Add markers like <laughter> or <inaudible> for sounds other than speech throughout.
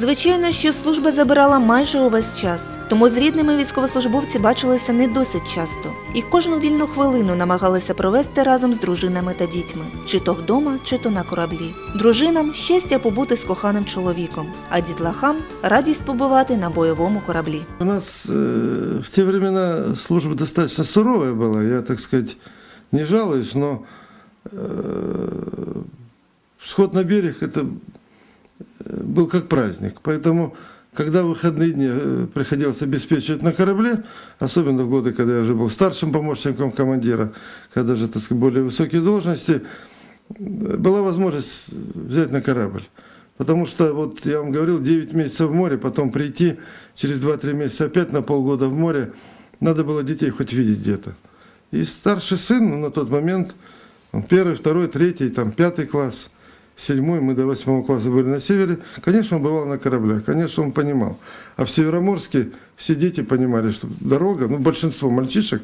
Звичайно, що служба забирала майже увесь час, тому з рідними військовослужбовці бачилися не досить часто, і кожну вільну хвилину намагалися провести разом з дружинами та дітьми, чи то вдома, чи то на кораблі. Дружинам щастя побути з коханим чоловіком, а дітлахам радість побувати на бойовому кораблі. У нас э, в те времена служба достаточно суровая была, я, так сказать, не жалуюсь, но э, сход на берег это э, был как праздник. Поэтому, когда выходные дни э, приходилось обеспечивать на корабле, особенно в годы, когда я уже был старшим помощником командира, когда же, так сказать, более высокие должности, была возможность взять на корабль. Потому что, вот я вам говорил, 9 месяцев в море, потом прийти через 2-3 месяца опять на полгода в море, надо было детей хоть видеть где-то. И старший сын, ну, на тот момент, он первый, второй, третий, там, пятый класс, седьмой, мы до восьмого класса были на севере, конечно, он бывал на кораблях, конечно, он понимал. А в Североморске все дети понимали, что дорога, ну, большинство мальчишек,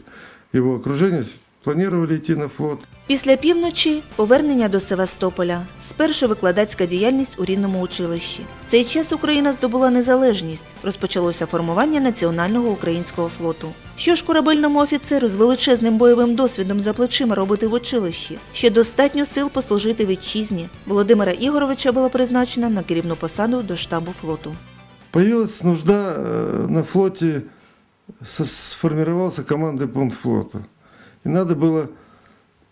его окружения, планировали идти на флот. Після півночі повернення до Севастополя, спершу викладацька діяльність у рідному училищі. В цей час Україна здобула незалежність, розпочалося формування національного українського флоту. Що ж корабельному офіцеру з величезним бойовим досвідом за плечима робити в училищі? Ще достатньо сил послужити вітчизні. Володимира Ігоровича була призначена на керівну посаду до штабу флоту. Появилась нужда э, на сформировался командный пункт флота. И надо было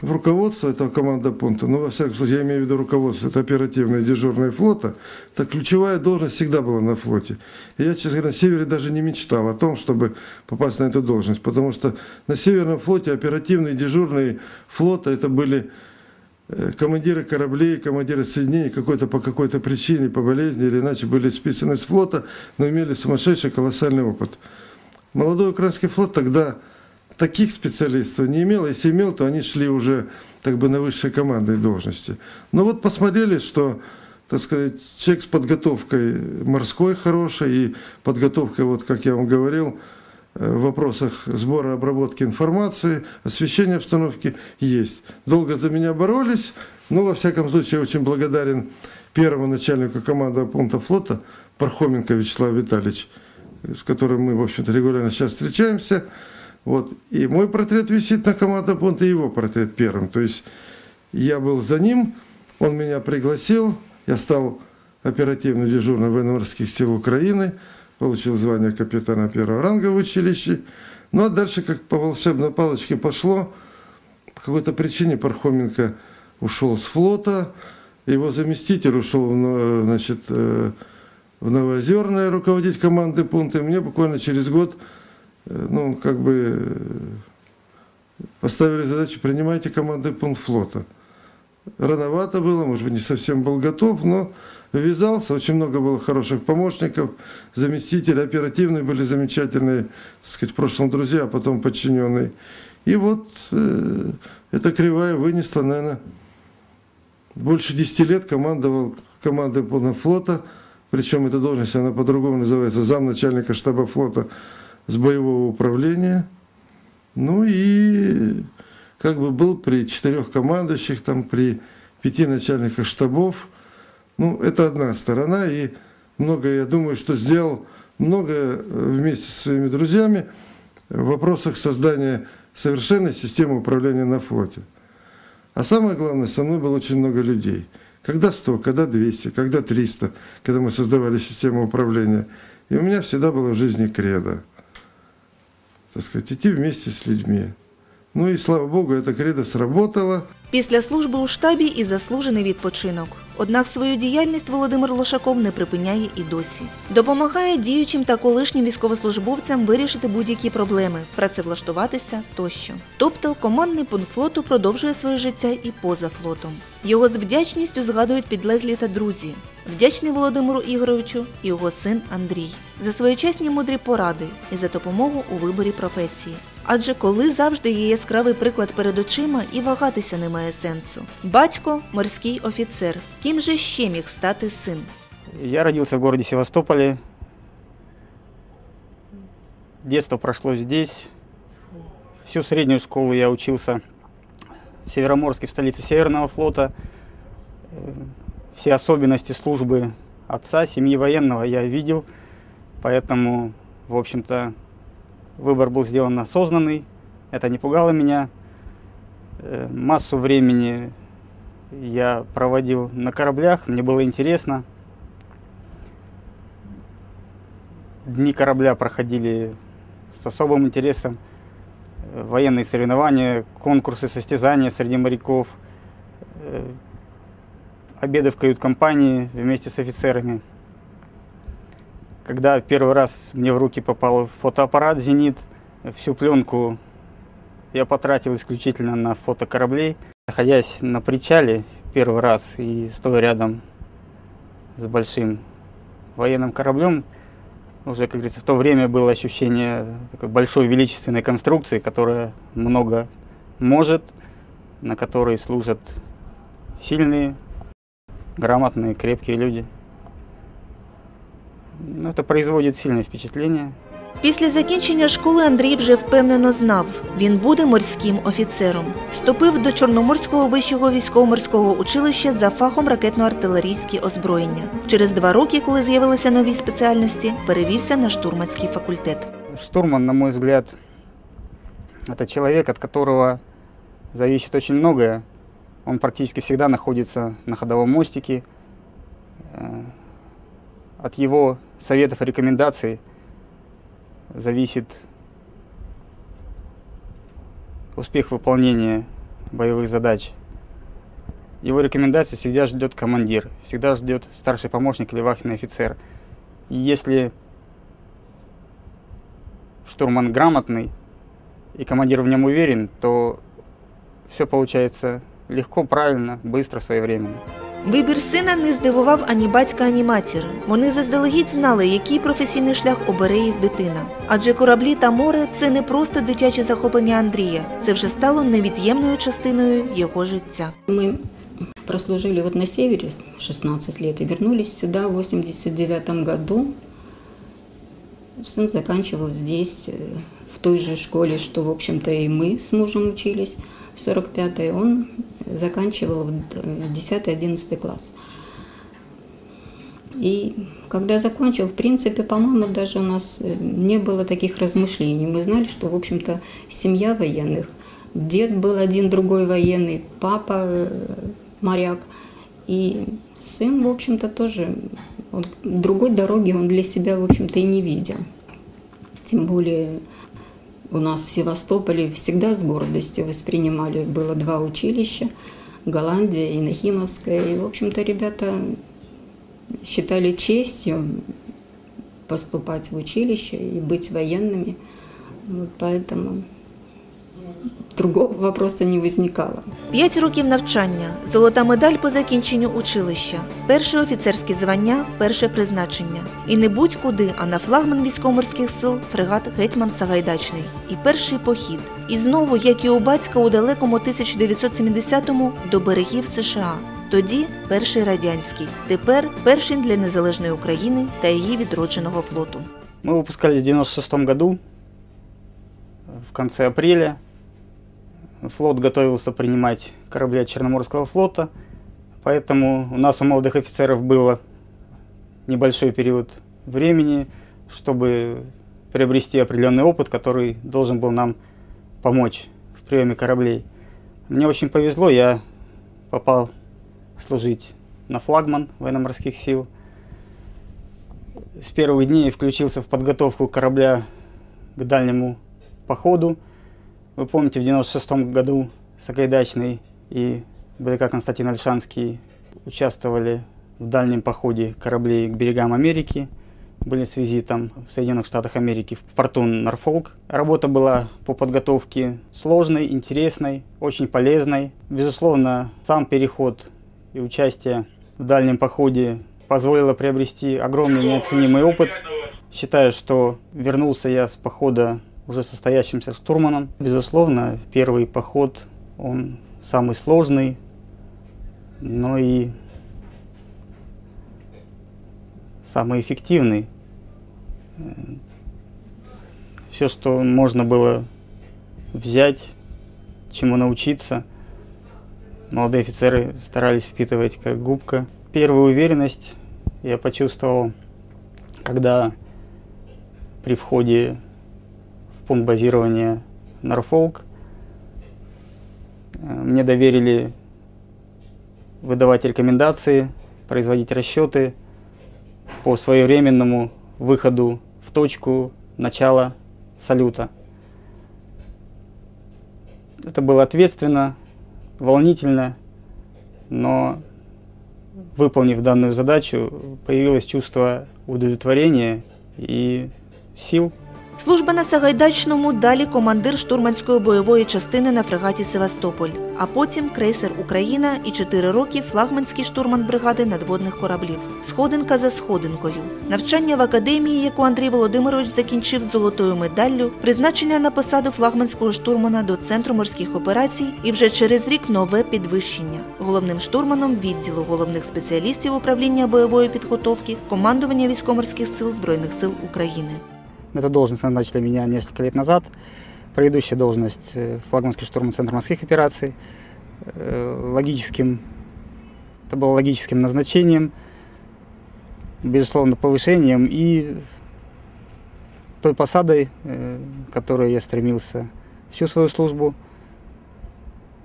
руководство этого командного пункта, ну, во всяком случае, я имею в виду руководство, это оперативное дежурное флота, так ключевая должность всегда была на флоте. И я, честно говоря, на севере даже не мечтал о том, чтобы попасть на эту должность, потому что на Северном флоте оперативные дежурные флота, это были э, командиры кораблей, командиры соединений какой-то по какой-то причине, по болезни или иначе были списаны с флота, но имели сумасшедший колоссальный опыт. Молодой украинский флот тогда таких специалистов не имел. Если имел, то они шли уже так бы на высшие командные должности. Но вот посмотрели, что так сказать, человек с подготовкой морской хорошей и подготовкой, вот как я вам говорил, э, в вопросах сбора, обработки информации, освещения обстановки есть. Долго за меня боролись, но во всяком случае очень благодарен первому начальнику команды пункта флота Пархоменко Вячеслав Витальевич, с которым мы, в общем-то, регулярно сейчас встречаемся. Вот. И мой портрет висит на командном пункте, его портрет первым. То есть я был за ним, он меня пригласил, я стал оперативно дежурным военно-морских сил Украины, получил звание капитана первого ранга в училище. Ну а дальше, как по волшебной палочке пошло, по какой-то причине Пархоменко ушел с флота, его заместитель ушел значит, э, в Новоозерное руководить командой пункта. И мне буквально через год ну, как бы э, поставили задачу принимайте командный пункт флота. Рановато было, может быть, не совсем был готов, но ввязался. Очень много было хороших помощников, заместители оперативные были замечательные, так сказать, в прошлом друзья, а потом подчиненные. И вот э, эта кривая вынесла, наверное, больше 10 лет командовал командой флота, причем эта должность, она по-другому называется, замначальника штаба флота с боевого управления. Ну и как бы был при четырех командующих, там при пяти начальниках штабов. Ну, это одна сторона, и много, я думаю, что сделал много э, вместе со своими друзьями в вопросах создания совершенной системы управления на флоте. А самое главное, со мной было очень много людей. Когда 100, когда 200, когда 300, когда мы создавали систему управления. И у меня всегда было в жизни кредо. Так сказать, идти вместе с людьми. Ну и слава богу, эта кредо сработала. Після служби у штабі і заслужений відпочинок. Однак свою діяльність Володимир Лошаков не припиняє і досі. Допомагає діючим та колишнім військовослужбовцям вирішити будь-які проблеми, працевлаштуватися тощо. Тобто командний пункт флоту продовжує своє життя і поза флотом. Його з вдячністю згадують підлеглі та друзі. Вдячний Володимиру Ігоровичу і його син Андрій за своєчасні мудрі поради і за допомогу у виборі професії. Адже коли завжди є яскравий приклад перед очима і вагатися немає сенсу. Батько морський офіцер. Ким же ще міг стати син? Я родился в городе Севастополе. Детство прошло здесь. Всю среднюю школу я учился в Североморске, в столице Северного флота. Все особенности службы отца, семьи военного я видел, поэтому, в общем-то, выбор был сделан осознанный, это не пугало меня. Э, массу времени я проводил на кораблях, мне было интересно. Дни корабля проходили с особым интересом. Военные соревнования, конкурсы, состязания среди моряков, э, обеды в кают-компании вместе с офицерами. Когда первый раз мне в руки попал фотоаппарат «Зенит», всю пленку я потратил исключительно на фото кораблей. Находясь на причале первый раз и стоя рядом с большим военным кораблем, уже, как говорится, в то время было ощущение такой большой величественной конструкции, которая много может, на которой служат сильные, грамотные, крепкие люди. Ну, это производит сильное впечатление. Після закінчення школи Андрій вже впевнено знав, він буде морським офіцером. Вступив до Чорноморського вищого військово-морського училища за фахом ракетно-артилерійські озброєння. Через два роки, коли з'явилися нові спеціальності, перевівся на штурманський факультет. Штурман, на мой взгляд, это человек, от которого зависит очень многое. Он практически всегда находится на ходовом мостике. Э, От его советов и рекомендаций зависит успех выполнения боевых задач. Его рекомендации всегда ждет командир, всегда ждет старший помощник или вахтенный офицер. И если штурман грамотный и командир в нем уверен, то все получается легко, правильно, быстро, своевременно. Вибір сина не здивував ані батька, ані матір. Вони заздалегідь знали, який професійний шлях обере їх дитина. Адже кораблі та море це не просто дитяче захоплення Андрія, це вже стало невід'ємною частиною його життя. Мы прослужили вот на севере 16 лет и вернулись сюда в 89 году. Сын заканчивал здесь, э, в той же школе, что, в общем-то, и мы с мужем учились в 45-й. Он заканчивал вот, э, 10-11 класс. И когда закончил, в принципе, по-моему, даже у нас э, не было таких размышлений. Мы знали, что, в общем-то, семья военных, дед был один, другой военный, папа э, моряк, и сын, в общем-то, тоже он, другой дороги он для себя, в общем-то, и не видел. Тем более у нас в Севастополе всегда с гордостью воспринимали, было два училища, Голландия и Нахимовская, и, в общем-то, ребята считали честью поступать в училище и быть военными. Вот поэтому другого вопроса не возникало. П'ять років навчання, золота медаль по закінченню училища, перше офіцерське звання, перше призначення. І не будь-куди, а на флагман військово-морських сил фрегат Гетьман Сагайдачний. І перший похід. І знову, як і у батька у далекому 1970-му, до берегів США. Тоді перший радянський, тепер перший для незалежної України та її відродженого флоту. Мы выпускались в 96 году, в конце апреля. Флот готовился принимать корабли от Черноморского флота, поэтому у нас у молодых офицеров было небольшой период времени, чтобы приобрести определенный опыт, который должен был нам помочь в приеме кораблей. Мне очень повезло, я попал служить на флагман военно-морских сил. С первых дней включился в подготовку корабля к дальнему походу. Вы помните, в 96 году Сагайдачный и БДК Константин Альшанский участвовали в дальнем походе кораблей к берегам Америки. Были с визитом в Соединенных Штатах Америки в порту Норфолк. Работа была по подготовке сложной, интересной, очень полезной. Безусловно, сам переход и участие в дальнем походе позволило приобрести огромный неоценимый опыт. Считаю, что вернулся я с похода уже состоящимся штурманом. Безусловно, первый поход, он самый сложный, но и самый эффективный. Все, что можно было взять, чему научиться, молодые офицеры старались впитывать как губка. Первая уверенность я почувствовал, когда при входе пункт базирования Норфолк э, мне доверили выдавать рекомендации, производить расчеты по своевременному выходу в точку начала салюта. Это было ответственно, волнительно, но выполнив данную задачу, появилось чувство удовлетворения и сил Служба на Сагайдачному далі командир штурманської бойової частини на фрегаті Севастополь, а потім крейсер Україна і 4 роки флагманський штурман бригади надводних кораблів. Сходинка за сходинкою. Навчання в академії, яку Андрій Володимирович закінчив з золотою медаллю, призначення на посаду флагманського штурмана до центру морських операцій і вже через рік нове підвищення. Головним штурманом відділу головних спеціалістів управління бойової підготовки командування військово-морських сил Збройних сил України. Эту должность назначили меня несколько лет назад. Предыдущая должность э, флагманский штурман Центра морских операций. Э, Логическим, это было логическим назначением, безусловно, повышением и той посадой, э, к которой я стремился всю свою службу.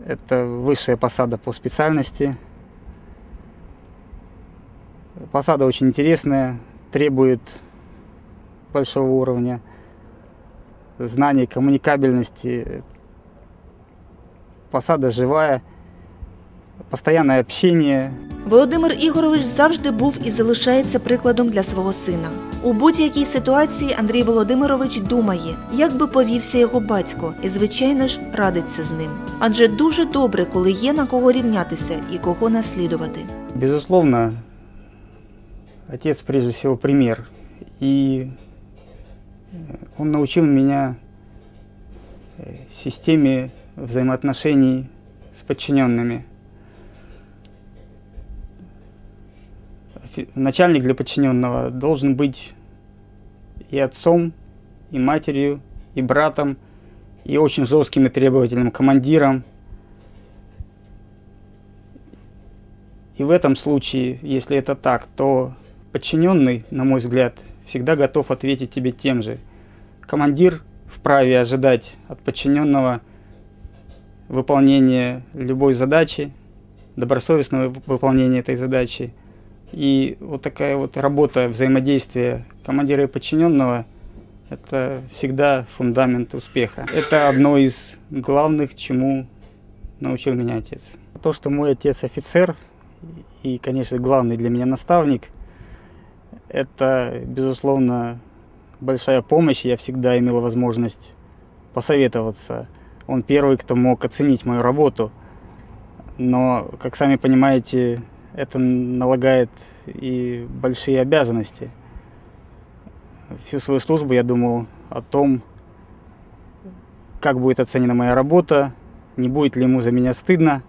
Это высшая посада по специальности. Посада очень интересная, требует большого уровня, знаний, коммуникабельности. Посада живая, постоянное общение. Володимир Ігорович завжди був і залишається прикладом для свого сина. У будь-якій ситуації Андрій Володимирович думає, як би повівся його батько, і, звичайно ж, радиться з ним. Адже дуже добре, коли є на кого рівнятися і кого наслідувати. Безусловно, отец прежде всего пример. И э, он научил меня э, системе взаимоотношений с подчиненными. Начальник для подчиненного должен быть и отцом, и матерью, и братом, и очень жестким и требовательным командиром. И в этом случае, если это так, то подчиненный, на мой взгляд, всегда готов ответить тебе тем же. Командир вправе ожидать от подчиненного выполнения любой задачи, добросовестного вып- выполнения этой задачи. И вот такая вот работа, взаимодействие командира и подчиненного – это всегда фундамент успеха. Это одно из главных, чему научил меня отец. То, что мой отец офицер и, конечно, главный для меня наставник, это, безусловно, большая помощь. Я всегда имел возможность посоветоваться. Он первый, кто мог оценить мою работу. Но, как сами понимаете, это налагает и большие обязанности. Всю свою службу я думал о том, как будет оценена моя работа, не будет ли ему за меня стыдно.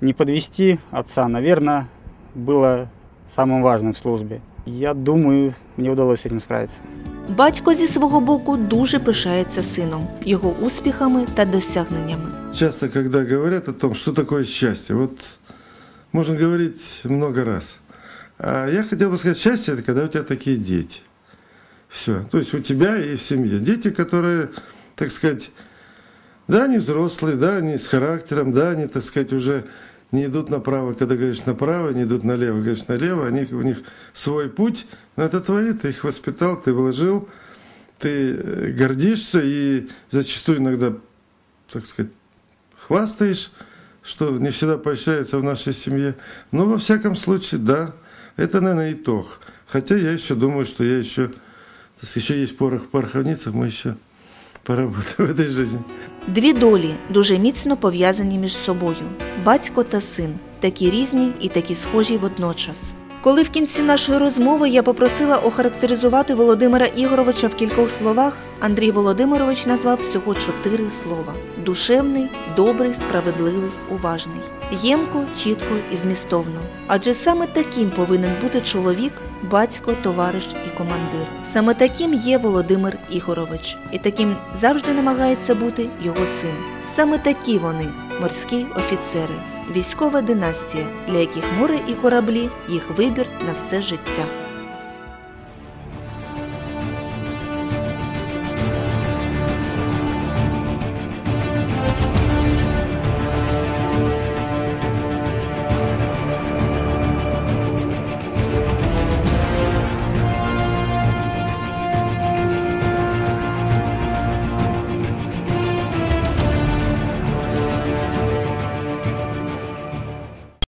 Не подвести отца, наверное, было самым важным в службе. Я думаю, мне удалось с этим справиться. Батько зі свого боку дуже пишається сином, його успіхами та досягненнями. Часто, когда говорят о том, что такое счастье, вот можно говорить много раз. А я хотел бы сказать, счастье – это когда у тебя такие дети. Все. То есть у тебя и в семье. Дети, которые, так сказать, да, они взрослые, да, они с характером, да, они, так сказать, уже не идут направо, когда говоришь направо, не идут налево, говоришь налево, они, у них свой путь, но это твои, ты их воспитал, ты вложил, ты э, гордишься и зачастую иногда, так сказать, хвастаешь, что не всегда поощряется в нашей семье. Но во всяком случае, да, это, наверное, итог. Хотя я еще думаю, что я еще, так сказать, еще есть порох в пороховницах, мы еще поработаем <laughs> в этой жизни. Дві долі дуже міцно пов'язані між собою батько та син, такі різні і такі схожі водночас. Коли в кінці нашої розмови я попросила охарактеризувати Володимира Ігоровича в кількох словах, Андрій Володимирович назвав всього чотири слова: душевний, добрий, справедливий, уважний. Ємко, чітко і змістовно. Адже саме таким повинен бути чоловік, батько, товариш і командир. Саме таким є Володимир Ігорович, і таким завжди намагається бути його син. Саме такі вони морські офіцери, військова династія, для яких море і кораблі їх вибір на все життя.